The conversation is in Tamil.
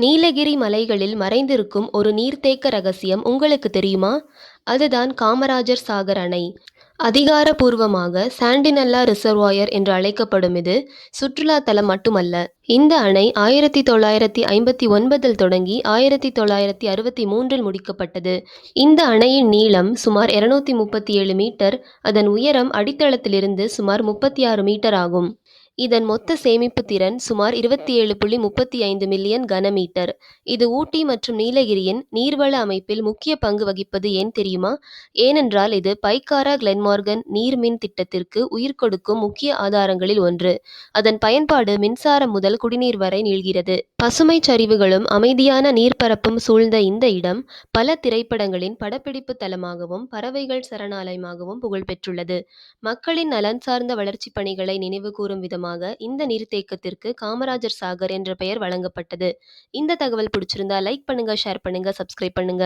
நீலகிரி மலைகளில் மறைந்திருக்கும் ஒரு நீர்த்தேக்க ரகசியம் உங்களுக்கு தெரியுமா? அதுதான் காமராஜர் சாகர் அணை. அதிகாரபூர்வமாக சாண்டினல்லா ரிசர்வாயர் என்று அழைக்கப்படும் இது சுற்றுலா தலம் மட்டுமல்ல. இந்த அணை ஆயிரத்தி தொள்ளாயிரத்தி ஐம்பத்தி ஒன்பதில் தொடங்கி ஆயிரத்தி தொள்ளாயிரத்தி அறுபத்தி மூன்றில் முடிக்கப்பட்டது. இந்த அணையின் நீளம் சுமார் இருநூற்றி முப்பத்தி ஏழு மீட்டர் அதன் உயரம் அடித்தளத்திலிருந்து சுமார் முப்பத்தி ஆறு மீட்டர் ஆகும். இதன் மொத்த சேமிப்பு திறன் சுமார் இருபத்தி ஏழு புள்ளி முப்பத்தி ஐந்து மில்லியன் கனமீட்டர் இது ஊட்டி மற்றும் நீலகிரியின் நீர்வள அமைப்பில் முக்கிய பங்கு வகிப்பது ஏன் தெரியுமா? ஏனென்றால் இது பைக்காரா கிளென்மார்கன் நீர்மின் திட்டத்திற்கு உயிர் கொடுக்கும் முக்கிய ஆதாரங்களில் ஒன்று. அதன் பயன்பாடு மின்சாரம் முதல் குடிநீர் வரை நீள்கிறது. பசுமை சரிவுகளும் அமைதியான நீர்ப்பரப்பும் சூழ்ந்த இந்த இடம் பல திரைப்படங்களின் படப்பிடிப்பு தலமாகவும் பறவைகள் சரணாலயமாகவும் புகழ்பெற்றுள்ளது மக்களின் நலன் சார்ந்த வளர்ச்சிப் பணிகளை நினைவு விதமாக காரணமாக இந்த நீர்த்தேக்கத்திற்கு காமராஜர் சாகர் என்ற பெயர் வழங்கப்பட்டது. இந்த தகவல் பிடிச்சிருந்தா லைக் பண்ணுங்க ஷேர் பண்ணுங்க சப்ஸ்கிரைப் பண்ணுங்க.